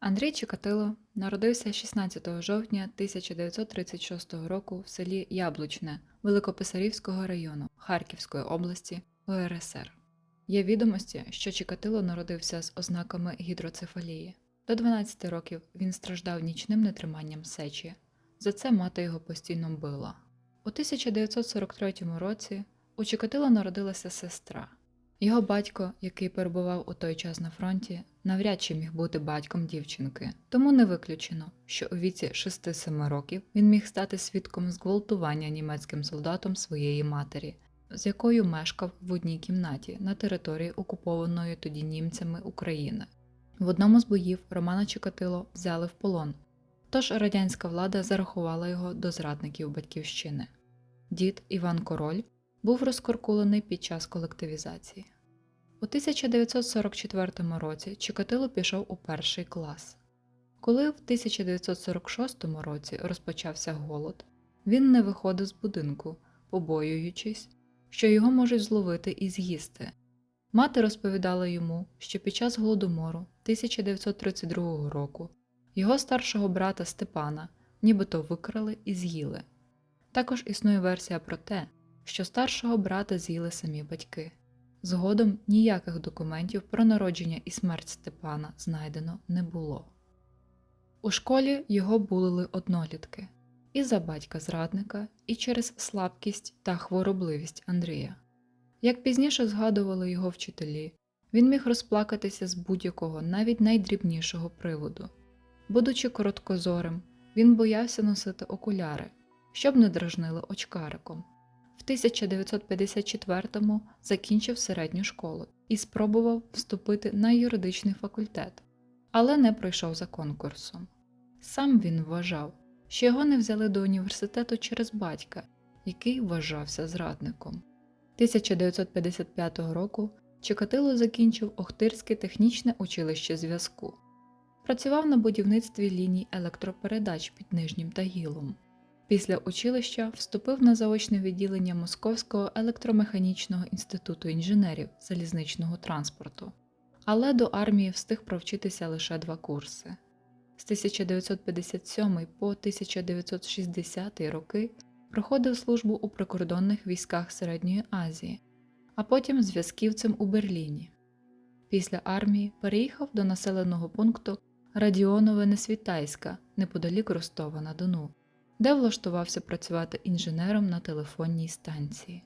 Андрій Чикатило народився 16 жовтня 1936 року в селі Яблучне Великописарівського району Харківської області УРСР. Є відомості, що Чикатило народився з ознаками гідроцефалії. До 12 років він страждав нічним нетриманням сечі. За це мати його постійно била. У 1943 році у Чикатило народилася сестра. Його батько, який перебував у той час на фронті, навряд чи міг бути батьком дівчинки, тому не виключено, що у віці 6-7 років він міг стати свідком зґвалтування німецьким солдатом своєї матері, з якою мешкав в одній кімнаті на території окупованої тоді німцями України. В одному з боїв Романа Чикатило взяли в полон, тож радянська влада зарахувала його до зрадників батьківщини. Дід Іван Король був розкоркулений під час колективізації. У 1944 році Чикатило пішов у перший клас. Коли в 1946 році розпочався голод, він не виходив з будинку, побоюючись, що його можуть зловити і з'їсти. Мати розповідала йому, що під час голодомору 1932 року його старшого брата Степана нібито викрали і з'їли. Також існує версія про те, що старшого брата з'їли самі батьки. Згодом ніяких документів про народження і смерть Степана знайдено не було. У школі його булили однолітки і за батька зрадника, і через слабкість та хворобливість Андрія. Як пізніше згадували його вчителі, він міг розплакатися з будь-якого, навіть найдрібнішого приводу. Будучи короткозорим, він боявся носити окуляри, щоб не дражнили очкариком. В 1954-му закінчив середню школу і спробував вступити на юридичний факультет, але не пройшов за конкурсом. Сам він вважав, що його не взяли до університету через батька, який вважався зрадником. 1955 року Чикатило закінчив Охтирське технічне училище зв'язку. Працював на будівництві ліній електропередач під Нижнім Тагілом. Після училища вступив на заочне відділення Московського електромеханічного інституту інженерів залізничного транспорту, але до армії встиг провчитися лише два курси. З 1957 по 1960 роки проходив службу у прикордонних військах Середньої Азії, а потім зв'язківцем у Берліні. Після армії переїхав до населеного пункту Радіонове Несвітайська неподалік Ростова на Дону де влаштувався працювати інженером на телефонній станції.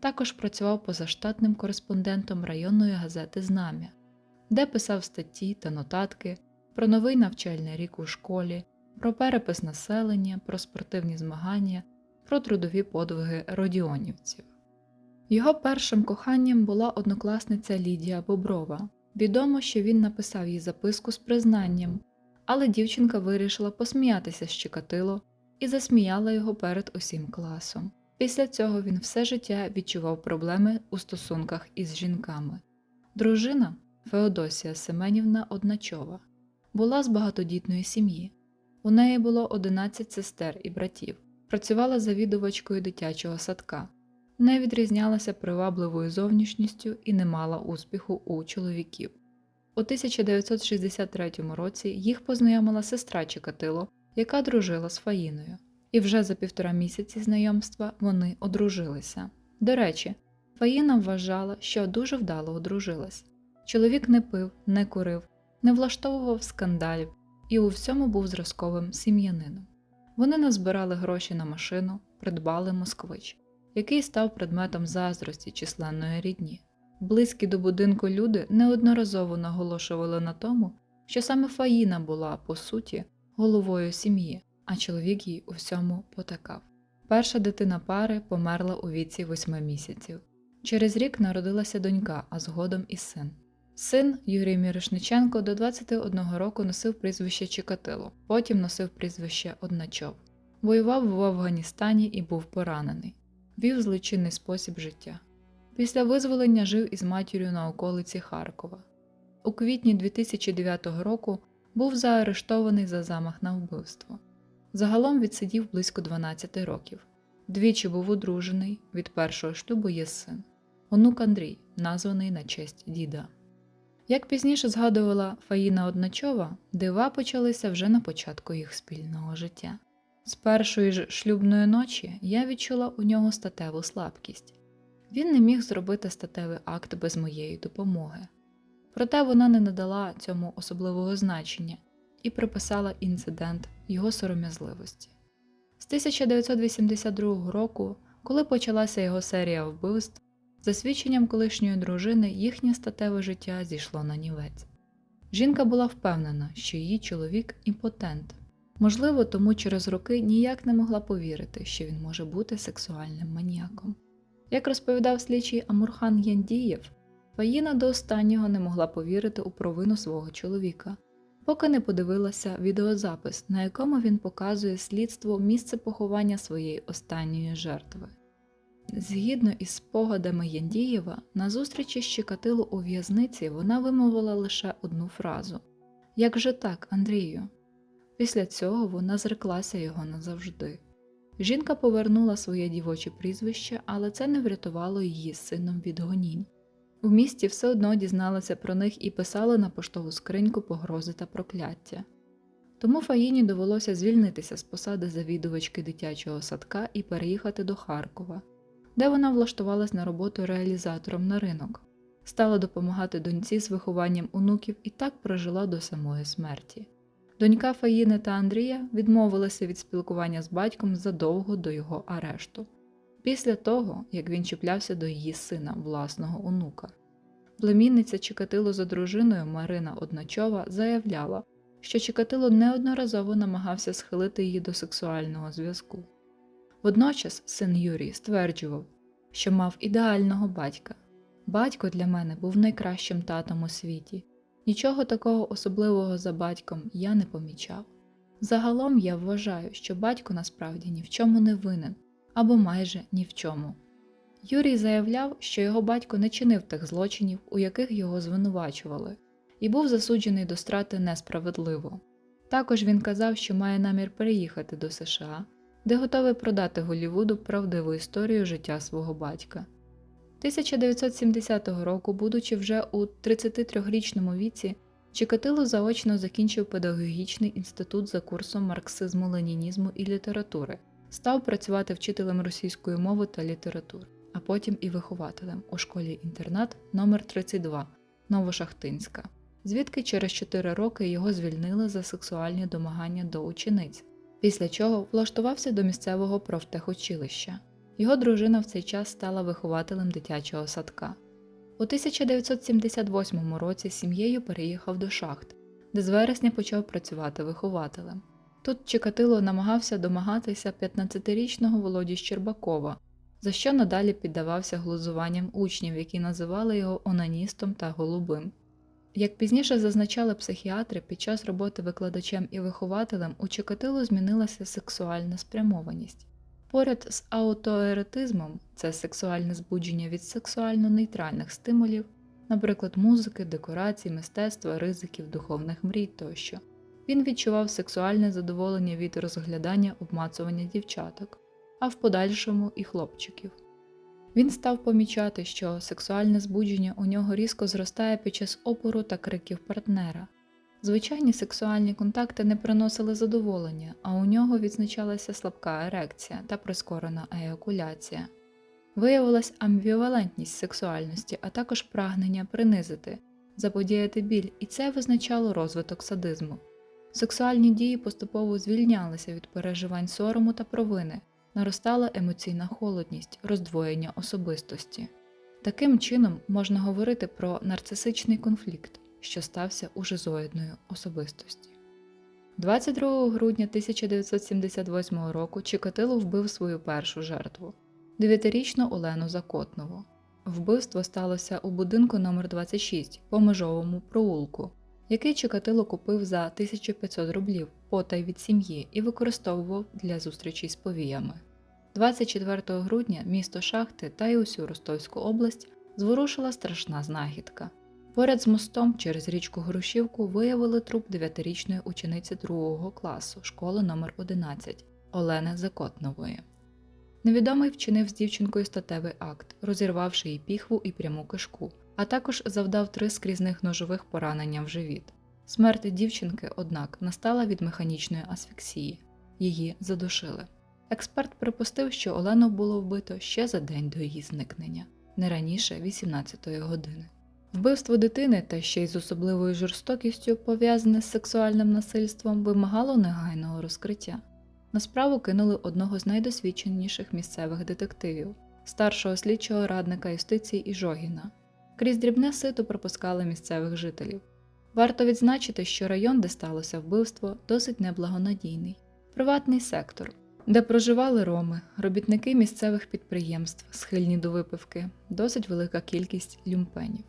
Також працював позаштатним кореспондентом районної газети Знам'я, де писав статті та нотатки про новий навчальний рік у школі, про перепис населення, про спортивні змагання, про трудові подвиги родіонівців. Його першим коханням була однокласниця Лідія Боброва. Відомо, що він написав їй записку з признанням, але дівчинка вирішила посміятися з Чикатило і засміяла його перед усім класом. Після цього він все життя відчував проблеми у стосунках із жінками. Дружина Феодосія Семенівна Одначова була з багатодітної сім'ї. У неї було 11 сестер і братів, працювала завідувачкою дитячого садка, не відрізнялася привабливою зовнішністю і не мала успіху у чоловіків. У 1963 році їх познайомила сестра Чикатило яка дружила з Фаїною. І вже за півтора місяці знайомства вони одружилися. До речі, Фаїна вважала, що дуже вдало одружилась. Чоловік не пив, не курив, не влаштовував скандалів і у всьому був зразковим сім'янином. Вони назбирали гроші на машину, придбали москвич, який став предметом заздрості численної рідні. Близькі до будинку люди неодноразово наголошували на тому, що саме Фаїна була, по суті, головою сім'ї, а чоловік їй у всьому потакав. Перша дитина пари померла у віці восьми місяців. Через рік народилася донька, а згодом і син. Син Юрій Мірошниченко до 21 року носив прізвище Чикатило, потім носив прізвище Одначов. Воював в Афганістані і був поранений, вів злочинний спосіб життя. Після визволення жив із матір'ю на околиці Харкова. У квітні 2009 року був заарештований за замах на вбивство. Загалом відсидів близько 12 років. Двічі був одружений, від першого шлюбу є син, онук Андрій, названий на честь діда. Як пізніше згадувала Фаїна Одначова, дива почалися вже на початку їх спільного життя. З першої ж шлюбної ночі я відчула у нього статеву слабкість. Він не міг зробити статевий акт без моєї допомоги. Проте вона не надала цьому особливого значення і приписала інцидент його сором'язливості. З 1982 року, коли почалася його серія вбивств, за свідченням колишньої дружини їхнє статеве життя зійшло на нівець. Жінка була впевнена, що її чоловік імпотент. Можливо, тому через роки ніяк не могла повірити, що він може бути сексуальним маніяком. Як розповідав слідчий Амурхан Яндієв, Фаїна до останнього не могла повірити у провину свого чоловіка, поки не подивилася відеозапис, на якому він показує слідству місце поховання своєї останньої жертви. Згідно із спогадами Яндієва, на зустрічі з Чикатило у в'язниці вона вимовила лише одну фразу Як же так, Андрію? Після цього вона зреклася його назавжди. Жінка повернула своє дівоче прізвище, але це не врятувало її з сином від гонінь. У місті все одно дізналася про них і писали на поштову скриньку погрози та прокляття. Тому Фаїні довелося звільнитися з посади завідувачки дитячого садка і переїхати до Харкова, де вона влаштувалась на роботу реалізатором на ринок, стала допомагати доньці з вихованням онуків і так прожила до самої смерті. Донька Фаїни та Андрія відмовилася від спілкування з батьком задовго до його арешту, після того, як він чіплявся до її сина, власного онука. Племінниця Чикатило за дружиною Марина Одначова заявляла, що Чикатило неодноразово намагався схилити її до сексуального зв'язку. Водночас син Юрій стверджував, що мав ідеального батька. Батько для мене був найкращим татом у світі. Нічого такого особливого за батьком я не помічав. Загалом я вважаю, що батько насправді ні в чому не винен або майже ні в чому. Юрій заявляв, що його батько не чинив тих злочинів, у яких його звинувачували, і був засуджений до страти несправедливо. Також він казав, що має намір переїхати до США, де готовий продати Голлівуду правдиву історію життя свого батька. 1970 року, будучи вже у 33-річному віці, Чикатило заочно закінчив педагогічний інститут за курсом марксизму, ленінізму і літератури, став працювати вчителем російської мови та літератури, а потім і вихователем у школі-інтернат номер 32 Новошахтинська, звідки через 4 роки його звільнили за сексуальні домагання до учениць, після чого влаштувався до місцевого профтехучилища. Його дружина в цей час стала вихователем дитячого садка. У 1978 році сім'єю переїхав до шахт, де з вересня почав працювати вихователем. Тут Чикатило намагався домагатися 15-річного Володі Щербакова, за що надалі піддавався глузуванням учнів, які називали його онаністом та голубим. Як пізніше зазначали психіатри, під час роботи викладачем і вихователем у Чикатило змінилася сексуальна спрямованість. Поряд з аутоеретизмом це сексуальне збудження від сексуально нейтральних стимулів, наприклад, музики, декорацій, мистецтва, ризиків, духовних мрій тощо. Він відчував сексуальне задоволення від розглядання обмацування дівчаток, а в подальшому і хлопчиків. Він став помічати, що сексуальне збудження у нього різко зростає під час опору та криків партнера. Звичайні сексуальні контакти не приносили задоволення, а у нього відзначалася слабка ерекція та прискорена еякуляція. Виявилась амбівалентність сексуальності, а також прагнення принизити, заподіяти біль, і це визначало розвиток садизму. Сексуальні дії поступово звільнялися від переживань сорому та провини, наростала емоційна холодність, роздвоєння особистості. Таким чином можна говорити про нарцисичний конфлікт що стався у жизоїдної особистості. 22 грудня 1978 року Чикатило вбив свою першу жертву дев'ятирічну Олену Закотнову. Вбивство сталося у будинку номер 26 по межовому проулку, який Чикатило купив за 1500 рублів потай від сім'ї і використовував для зустрічі з повіями. 24 грудня місто Шахти та й усю Ростовську область зворушила страшна знахідка. Поряд з мостом через річку Грушівку виявили труп 9-річної учениці 2 класу школи номер 11 Олени Закотнової. Невідомий вчинив з дівчинкою статевий акт, розірвавши їй піхву і пряму кишку, а також завдав три скрізних ножових поранення в живіт. Смерть дівчинки, однак, настала від механічної асфіксії. Її задушили. Експерт припустив, що Олену було вбито ще за день до її зникнення, не раніше 18-ї години. Вбивство дитини та ще й з особливою жорстокістю, пов'язане з сексуальним насильством, вимагало негайного розкриття. На справу кинули одного з найдосвідченіших місцевих детективів, старшого слідчого радника юстиції Іжогіна. Крізь дрібне сито пропускали місцевих жителів. Варто відзначити, що район, де сталося вбивство, досить неблагонадійний, приватний сектор, де проживали роми, робітники місцевих підприємств, схильні до випивки, досить велика кількість люмпенів.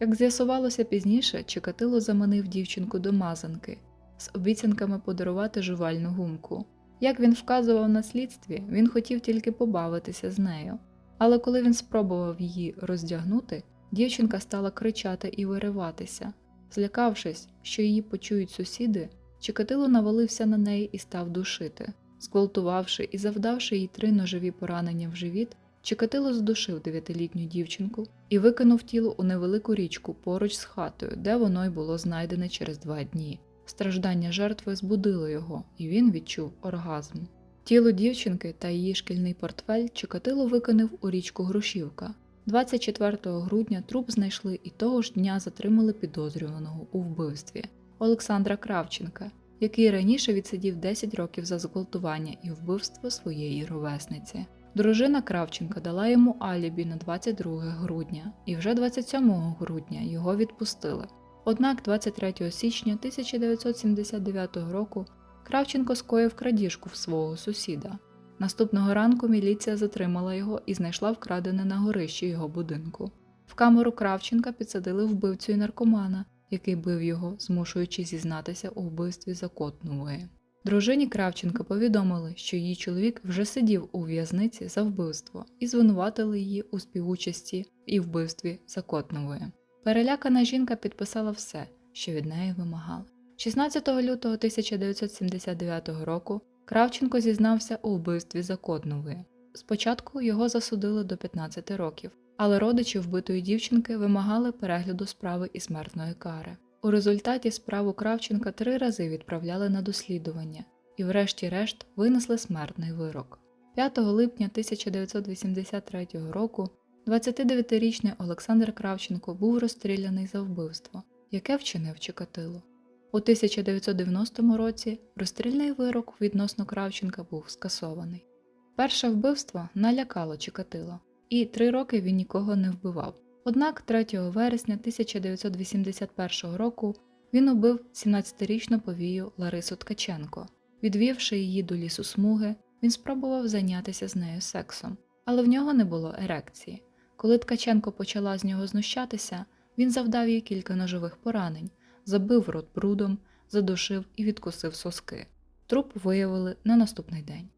Як з'ясувалося пізніше, Чикатило заманив дівчинку до мазанки з обіцянками подарувати жувальну гумку. Як він вказував на слідстві, він хотів тільки побавитися з нею. Але коли він спробував її роздягнути, дівчинка стала кричати і вириватися. Злякавшись, що її почують сусіди, Чикатило навалився на неї і став душити. Зґвалтувавши і завдавши їй три ножові поранення в живіт, Чикатило здушив дев'ятилітню дівчинку і викинув тіло у невелику річку поруч з хатою, де воно й було знайдене через два дні. Страждання жертви збудило його, і він відчув оргазм. Тіло дівчинки та її шкільний портфель Чикатило викинув у річку Грушівка. 24 грудня труп знайшли і того ж дня затримали підозрюваного у вбивстві Олександра Кравченка, який раніше відсидів 10 років за зґвалтування і вбивство своєї ровесниці. Дружина Кравченка дала йому алібі на 22 грудня, і вже 27 грудня його відпустили. Однак 23 січня 1979 року Кравченко скоїв крадіжку в свого сусіда. Наступного ранку міліція затримала його і знайшла вкрадене на горищі його будинку. В камеру Кравченка підсадили вбивцю і наркомана, який бив його, змушуючи зізнатися у вбивстві Закотнової. Дружині Кравченка повідомили, що її чоловік вже сидів у в'язниці за вбивство і звинуватили її у співучасті і вбивстві Закотнової. Перелякана жінка підписала все, що від неї вимагали. 16 лютого 1979 року Кравченко зізнався у вбивстві Закотнової. Спочатку його засудили до 15 років, але родичі вбитої дівчинки вимагали перегляду справи і смертної кари. У результаті справу Кравченка три рази відправляли на дослідування і, врешті-решт, винесли смертний вирок. 5 липня 1983 року 29-річний Олександр Кравченко був розстріляний за вбивство, яке вчинив Чикатило. У 1990 році розстрільний вирок відносно Кравченка був скасований. Перше вбивство налякало Чикатило, і три роки він нікого не вбивав. Однак 3 вересня 1981 року він убив 17-річну повію Ларису Ткаченко. Відвівши її до лісу смуги, він спробував зайнятися з нею сексом, але в нього не було ерекції. Коли Ткаченко почала з нього знущатися, він завдав їй кілька ножових поранень, забив рот брудом, задушив і відкусив соски. Труп виявили на наступний день.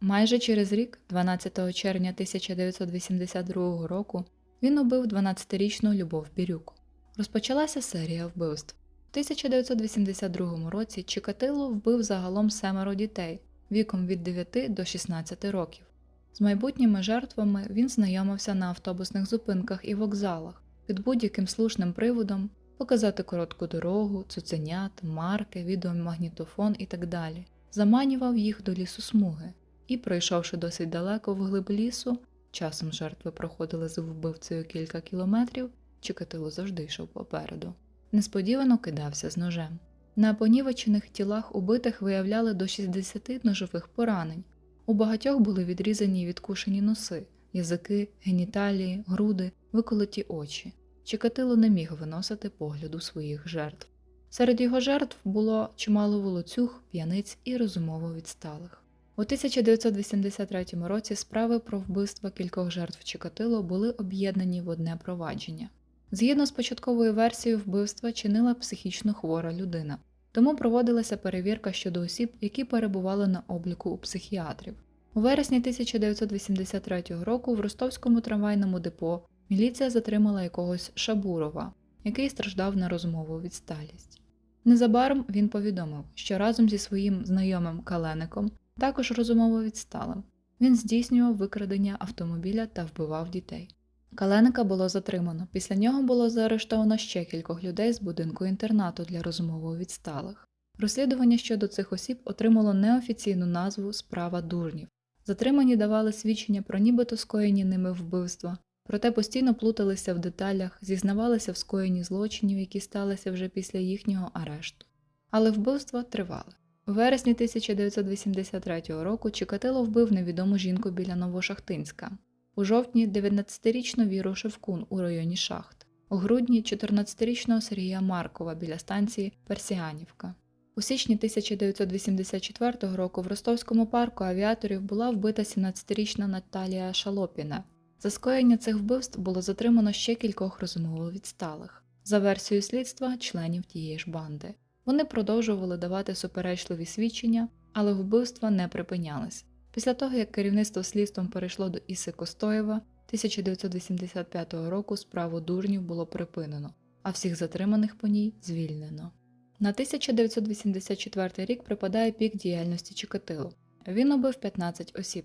Майже через рік, 12 червня 1982 року, він убив 12-річну Любов Бірюк. Розпочалася серія вбивств. У 1982 році Чикатило вбив загалом семеро дітей віком від 9 до 16 років. З майбутніми жертвами він знайомився на автобусних зупинках і вокзалах під будь-яким слушним приводом показати коротку дорогу, цуценят, марки, відеомагнітофон і так далі, заманював їх до лісу смуги і, пройшовши досить далеко вглиб лісу, часом жертви проходили з вбивцею кілька кілометрів, Чикатило завжди йшов попереду. Несподівано кидався з ножем. На понівечених тілах убитих виявляли до 60 ножових поранень. У багатьох були відрізані і відкушені носи, язики, геніталії, груди, виколоті очі. Чикатило не міг виносити погляду своїх жертв. Серед його жертв було чимало волоцюг, п'яниць і розумово відсталих. У 1983 році справи про вбивство кількох жертв Чикатило були об'єднані в одне провадження. Згідно з початковою версією вбивства чинила психічно хвора людина, тому проводилася перевірка щодо осіб, які перебували на обліку у психіатрів. У вересні 1983 року в ростовському трамвайному депо міліція затримала якогось Шабурова, який страждав на розмову відсталість. Незабаром він повідомив, що разом зі своїм знайомим Калеником, також розумово відсталим, він здійснював викрадення автомобіля та вбивав дітей. Каленика було затримано. Після нього було заарештовано ще кількох людей з будинку інтернату для розумово відсталих. Розслідування щодо цих осіб отримало неофіційну назву Справа дурнів. Затримані давали свідчення про нібито скоєні ними вбивства, проте постійно плуталися в деталях, зізнавалися в скоєнні злочинів, які сталися вже після їхнього арешту. Але вбивства тривали. У вересні 1983 року Чикатило вбив невідому жінку біля Новошахтинська. У жовтні 19-річну Віру Шевкун у районі Шахт, у грудні 14-річного Сергія Маркова біля станції Персіанівка. У січні 1984 року в Ростовському парку авіаторів була вбита 17-річна Наталія Шалопіна. За скоєння цих вбивств було затримано ще кількох розумово відсталих, за версією слідства членів тієї ж банди. Вони продовжували давати суперечливі свідчення, але вбивства не припинялись. Після того, як керівництво слідством перейшло до Іси Костоєва, 1985 року справу дурнів було припинено, а всіх затриманих по ній звільнено. На 1984 рік припадає пік діяльності Чикатило. Він убив 15 осіб.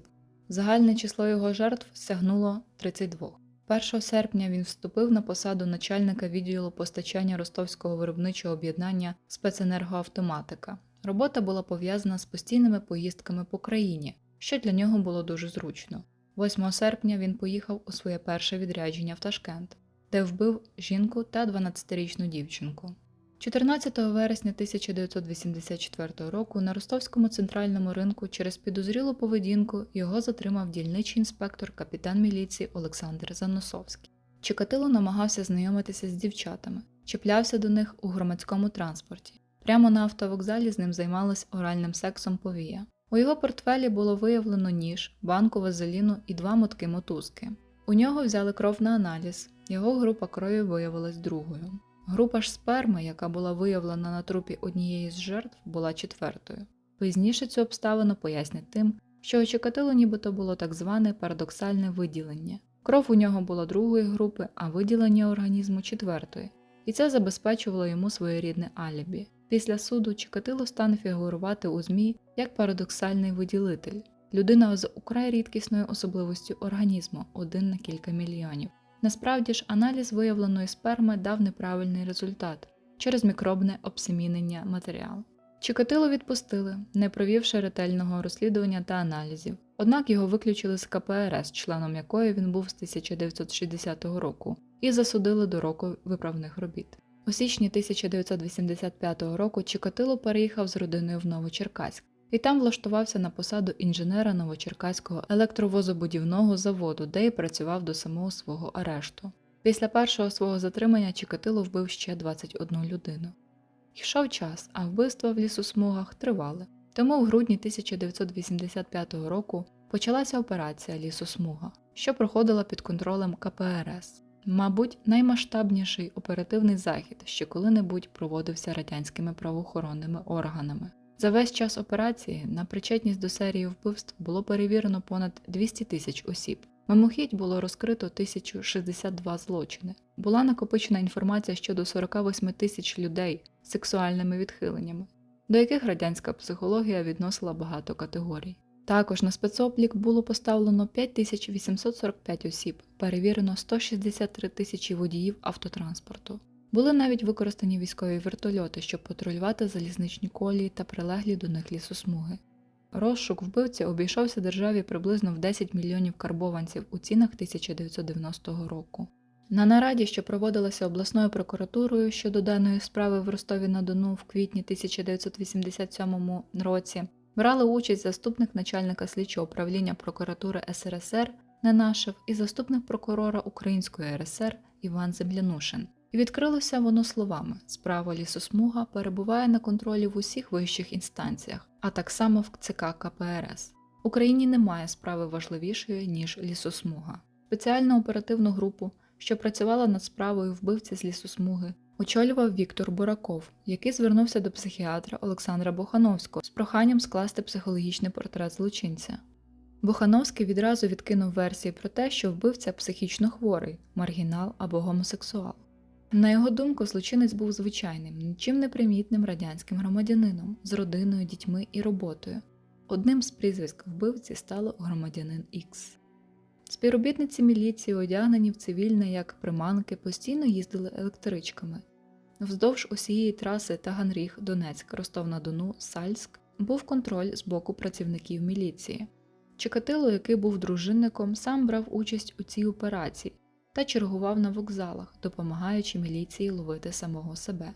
Загальне число його жертв сягнуло 32. 1 серпня він вступив на посаду начальника відділу постачання ростовського виробничого об'єднання спеценергоавтоматика. Робота була пов'язана з постійними поїздками по країні, що для нього було дуже зручно. 8 серпня він поїхав у своє перше відрядження в Ташкент, де вбив жінку та 12-річну дівчинку. 14 вересня 1984 року на ростовському центральному ринку через підозрілу поведінку його затримав дільничий інспектор капітан міліції Олександр Заносовський. Чикатило намагався знайомитися з дівчатами, чіплявся до них у громадському транспорті. Прямо на автовокзалі з ним займалась оральним сексом повія. У його портфелі було виявлено ніж, банку вазеліну і два мотки мотузки. У нього взяли кров на аналіз, його група крові виявилась другою. Група ж сперми, яка була виявлена на трупі однієї з жертв, була четвертою. Пізніше цю обставину пояснять тим, що у Чикатило нібито було так зване парадоксальне виділення. Кров у нього була другої групи, а виділення організму четвертої, і це забезпечувало йому своєрідне алібі. Після суду Чикатило стане фігурувати у ЗМІ як парадоксальний виділитель, людина з украй рідкісною особливостю організму один на кілька мільйонів. Насправді ж аналіз виявленої сперми дав неправильний результат через мікробне обсемінення матеріалу. Чикатило відпустили, не провівши ретельного розслідування та аналізів, однак його виключили з КПРС, членом якої він був з 1960 року, і засудили до року виправних робіт. У січні 1985 року Чикатило переїхав з родиною в Новочеркаськ і там влаштувався на посаду інженера Новочеркаського електровозобудівного заводу, де й працював до самого свого арешту. Після першого свого затримання Чикатило вбив ще 21 людину. Йшов час, а вбивства в лісосмугах тривали. Тому в грудні 1985 року почалася операція Лісосмуга, що проходила під контролем КПРС. Мабуть, наймасштабніший оперативний захід, що коли-небудь проводився радянськими правоохоронними органами. За весь час операції на причетність до серії вбивств було перевірено понад 200 тисяч осіб. Мимохідь було розкрито 1062 злочини. Була накопичена інформація щодо 48 тисяч людей з сексуальними відхиленнями, до яких радянська психологія відносила багато категорій. Також на спецоблік було поставлено 5845 осіб, перевірено 163 тисячі водіїв автотранспорту. Були навіть використані військові вертольоти, щоб патрулювати залізничні колії та прилеглі до них лісосмуги. Розшук вбивці обійшовся державі приблизно в 10 мільйонів карбованців у цінах 1990 року. На нараді, що проводилася обласною прокуратурою щодо даної справи в Ростові на Дону в квітні 1987 році, брали участь заступник начальника слідчого управління прокуратури СРСР Ненашев і заступник прокурора Української РСР Іван Землянушин. І відкрилося воно словами: справа лісосмуга перебуває на контролі в усіх вищих інстанціях, а так само в ЦК КПРС. Україні немає справи важливішої, ніж лісосмуга. Спеціальну оперативну групу, що працювала над справою вбивці з лісосмуги, очолював Віктор Бураков, який звернувся до психіатра Олександра Бохановського з проханням скласти психологічний портрет злочинця. Бохановський відразу відкинув версії про те, що вбивця психічно хворий, маргінал або гомосексуал. На його думку, злочинець був звичайним, нічим не примітним радянським громадянином з родиною, дітьми і роботою. Одним з прізвиськ вбивці стало громадянин Ікс. Співробітниці міліції, одягнені в цивільне як приманки, постійно їздили електричками. Вздовж усієї траси Таганріг, Донецьк, Ростов-на-Дону, Сальськ був контроль з боку працівників міліції. Чикатило, який був дружинником, сам брав участь у цій операції та чергував на вокзалах, допомагаючи міліції ловити самого себе.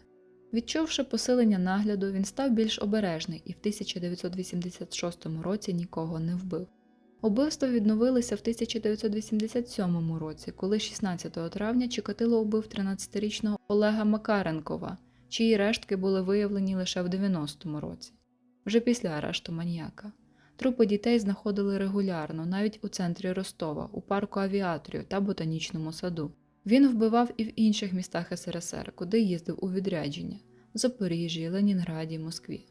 Відчувши посилення нагляду, він став більш обережний і в 1986 році нікого не вбив. Убивства відновилися в 1987 році, коли 16 травня Чикатило убив 13-річного Олега Макаренкова, чиї рештки були виявлені лише в 90-му році, вже після арешту маніяка. Трупи дітей знаходили регулярно, навіть у центрі Ростова, у парку авіаторів та ботанічному саду. Він вбивав і в інших містах СРСР, куди їздив у відрядження в Запоріжжі, Ленінграді, Москві.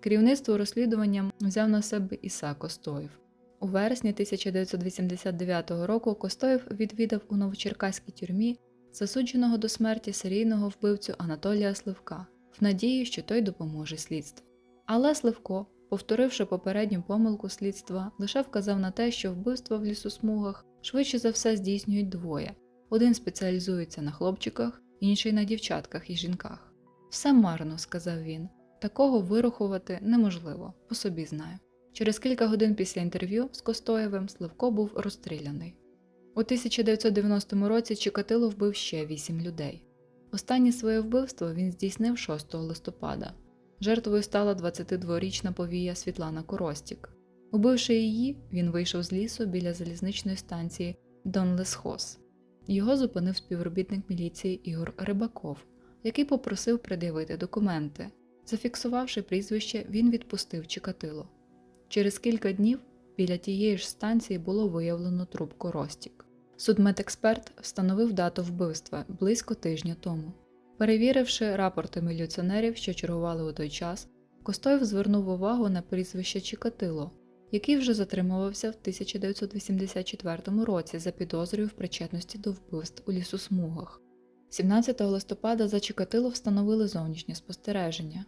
Керівництво розслідуванням взяв на себе Іса Костоєв. У вересні 1989 року Костоєв відвідав у новочеркаській тюрмі засудженого до смерті серійного вбивцю Анатолія Сливка в надії, що той допоможе слідству. Але Сливко, повторивши попередню помилку слідства, лише вказав на те, що вбивства в лісосмугах швидше за все здійснюють двоє: один спеціалізується на хлопчиках, інший на дівчатках і жінках. Все марно, сказав він. Такого вирахувати неможливо, по собі знаю. Через кілька годин після інтерв'ю з Костоєвим Сливко був розстріляний. У 1990 році Чикатило вбив ще вісім людей. Останнє своє вбивство він здійснив 6 листопада. Жертвою стала 22-річна повія Світлана Коростік. Убивши її, він вийшов з лісу біля залізничної станції Донлесхоз. Його зупинив співробітник міліції Ігор Рибаков, який попросив пред'явити документи. Зафіксувавши прізвище, він відпустив Чикатило. Через кілька днів біля тієї ж станції було виявлено труп Коростік. Судмедексперт встановив дату вбивства близько тижня тому. Перевіривши рапорти міліціонерів, що чергували у той час, Костоєв звернув увагу на прізвище Чикатило, який вже затримувався в 1984 році за підозрою в причетності до вбивств у лісосмугах. 17 листопада за Чикатило встановили зовнішнє спостереження.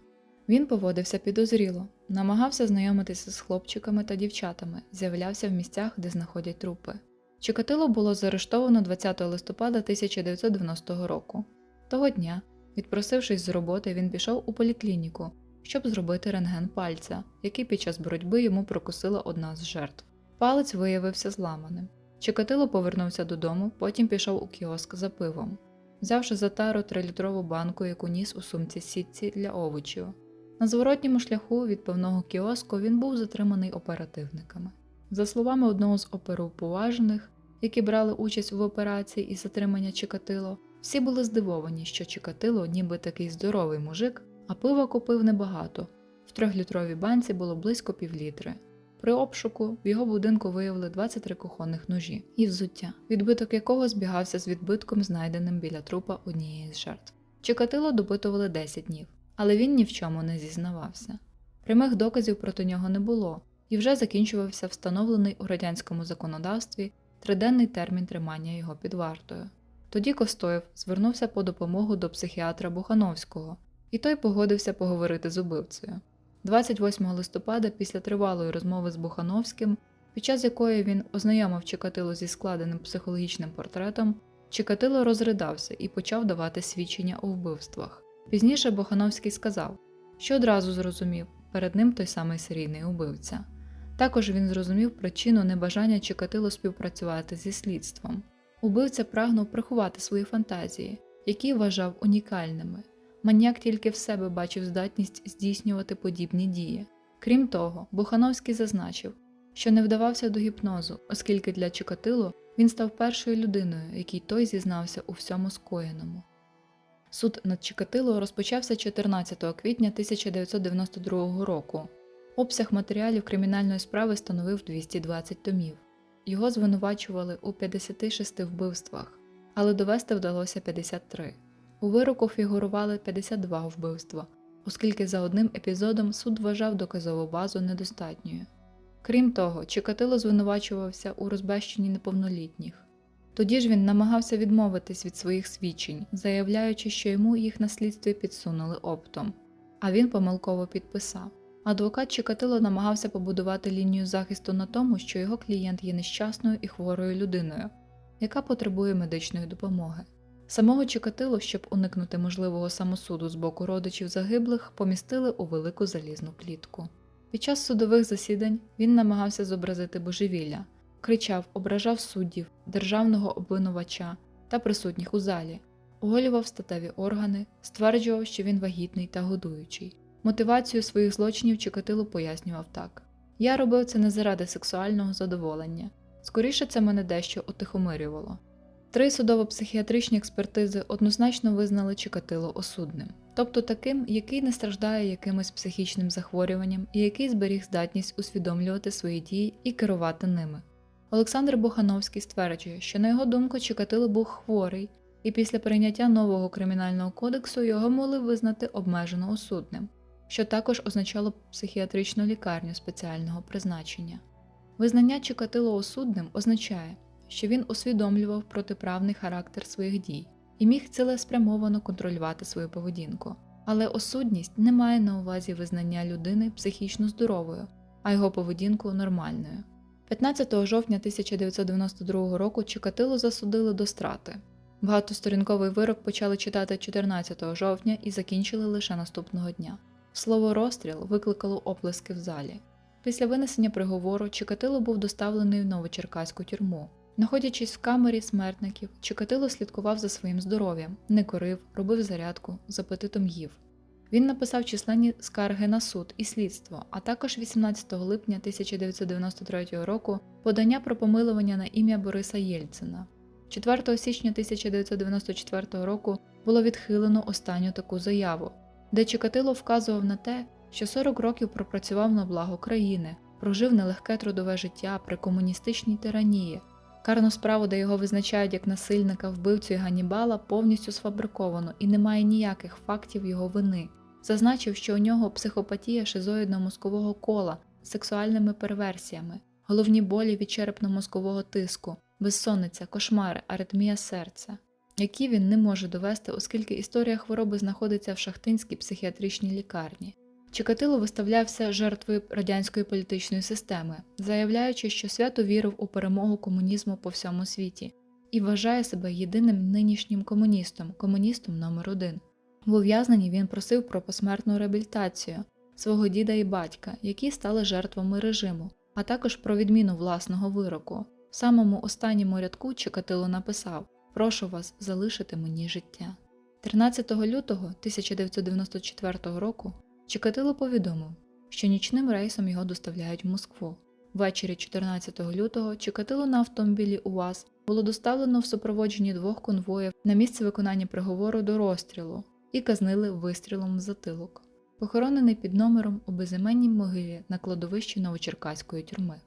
Він поводився підозріло, намагався знайомитися з хлопчиками та дівчатами, з'являвся в місцях, де знаходять трупи. Чикатило було заарештовано 20 листопада 1990 року. Того дня, відпросившись з роботи, він пішов у поліклініку, щоб зробити рентген пальця, який під час боротьби йому прокусила одна з жертв. Палець виявився зламаним. Чикатило повернувся додому, потім пішов у кіоск за пивом, взявши за тару трилітрову банку, яку ніс у сумці сітці для овочів. На зворотньому шляху від певного кіоску він був затриманий оперативниками. За словами одного з оперуповажених, які брали участь в операції із затримання Чикатило, всі були здивовані, що Чикатило, ніби такий здоровий мужик, а пива купив небагато. В трьохлітровій банці було близько півлітри. При обшуку в його будинку виявили 23 кухонних ножі і взуття, відбиток якого збігався з відбитком, знайденим біля трупа однієї з жертв. Чикатило допитували 10 днів, але він ні в чому не зізнавався. Прямих доказів проти нього не було, і вже закінчувався встановлений у радянському законодавстві триденний термін тримання його під вартою. Тоді Костоєв звернувся по допомогу до психіатра Бухановського, і той погодився поговорити з убивцею. 28 листопада, після тривалої розмови з Бухановським, під час якої він ознайомив Чикатило зі складеним психологічним портретом, Чикатило розридався і почав давати свідчення у вбивствах. Пізніше Бухановський сказав, що одразу зрозумів, перед ним той самий серійний убивця. Також він зрозумів причину небажання Чикатило співпрацювати зі слідством. Убивця прагнув приховати свої фантазії, які вважав унікальними. Маніяк тільки в себе бачив здатність здійснювати подібні дії. Крім того, Бухановський зазначив, що не вдавався до гіпнозу, оскільки для Чикатило він став першою людиною, якій той зізнався у всьому скоєному. Суд над Чикатило розпочався 14 квітня 1992 року. Обсяг матеріалів кримінальної справи становив 220 томів. Його звинувачували у 56 вбивствах, але довести вдалося 53. У вироку фігурували 52 вбивства, оскільки за одним епізодом суд вважав доказову базу недостатньою. Крім того, Чикатило звинувачувався у розбещенні неповнолітніх. Тоді ж він намагався відмовитись від своїх свідчень, заявляючи, що йому їх на слідстві підсунули оптом, а він помилково підписав. Адвокат Чикатило намагався побудувати лінію захисту на тому, що його клієнт є нещасною і хворою людиною, яка потребує медичної допомоги. Самого Чикатило, щоб уникнути можливого самосуду з боку родичів загиблих, помістили у велику залізну клітку. Під час судових засідань він намагався зобразити божевілля, кричав, ображав суддів, державного обвинувача та присутніх у залі, оголював статеві органи, стверджував, що він вагітний та годуючий. Мотивацію своїх злочинів Чикатило пояснював так: Я робив це не заради сексуального задоволення. Скоріше це мене дещо отихомирювало. Три судово-психіатричні експертизи однозначно визнали Чикатило осудним, тобто таким, який не страждає якимось психічним захворюванням і який зберіг здатність усвідомлювати свої дії і керувати ними. Олександр Бохановський стверджує, що на його думку Чикатило був хворий, і після прийняття нового кримінального кодексу його могли визнати обмежено осудним, що також означало психіатричну лікарню спеціального призначення. Визнання Чикатило осудним означає, що він усвідомлював протиправний характер своїх дій і міг цілеспрямовано контролювати свою поведінку. Але осудність не має на увазі визнання людини психічно здоровою, а його поведінку нормальною. 15 жовтня 1992 року Чикатило засудили до страти. Багатосторінковий вирок почали читати 14 жовтня і закінчили лише наступного дня. Слово розстріл викликало оплески в залі. Після винесення приговору Чикатило був доставлений в Новочеркаську тюрму. Знаходячись в камері смертників, Чикатило слідкував за своїм здоров'ям, не курив, робив зарядку, з апетитом їв. Він написав численні скарги на суд і слідство, а також 18 липня 1993 року подання про помилування на ім'я Бориса Єльцина. 4 січня 1994 року було відхилено останню таку заяву, де Чикатило вказував на те, що 40 років пропрацював на благо країни, прожив нелегке трудове життя при комуністичній тиранії. Карну справу, де його визначають як насильника, вбивцю і Ганнібала, повністю сфабриковано і немає ніяких фактів його вини. Зазначив, що у нього психопатія шизоїдно-мозкового кола з сексуальними перверсіями, головні болі від черепно-мозкового тиску, безсонниця, кошмари, аритмія серця, які він не може довести, оскільки історія хвороби знаходиться в шахтинській психіатричній лікарні. Чикатило виставлявся жертвою радянської політичної системи, заявляючи, що свято вірив у перемогу комунізму по всьому світі і вважає себе єдиним нинішнім комуністом, комуністом номер один. В ув'язненні він просив про посмертну реабілітацію свого діда і батька, які стали жертвами режиму, а також про відміну власного вироку. В самому останньому рядку Чикатило написав: Прошу вас залишити мені життя. 13 лютого 1994 року Чикатило повідомив, що нічним рейсом його доставляють в Москву. Ввечері 14 лютого Чикатило на автомобілі УАЗ було доставлено в супроводженні двох конвоїв на місце виконання приговору до розстрілу і казнили вистрілом в затилок, похоронений під номером у безіменній могилі на кладовищі Новочеркаської тюрми.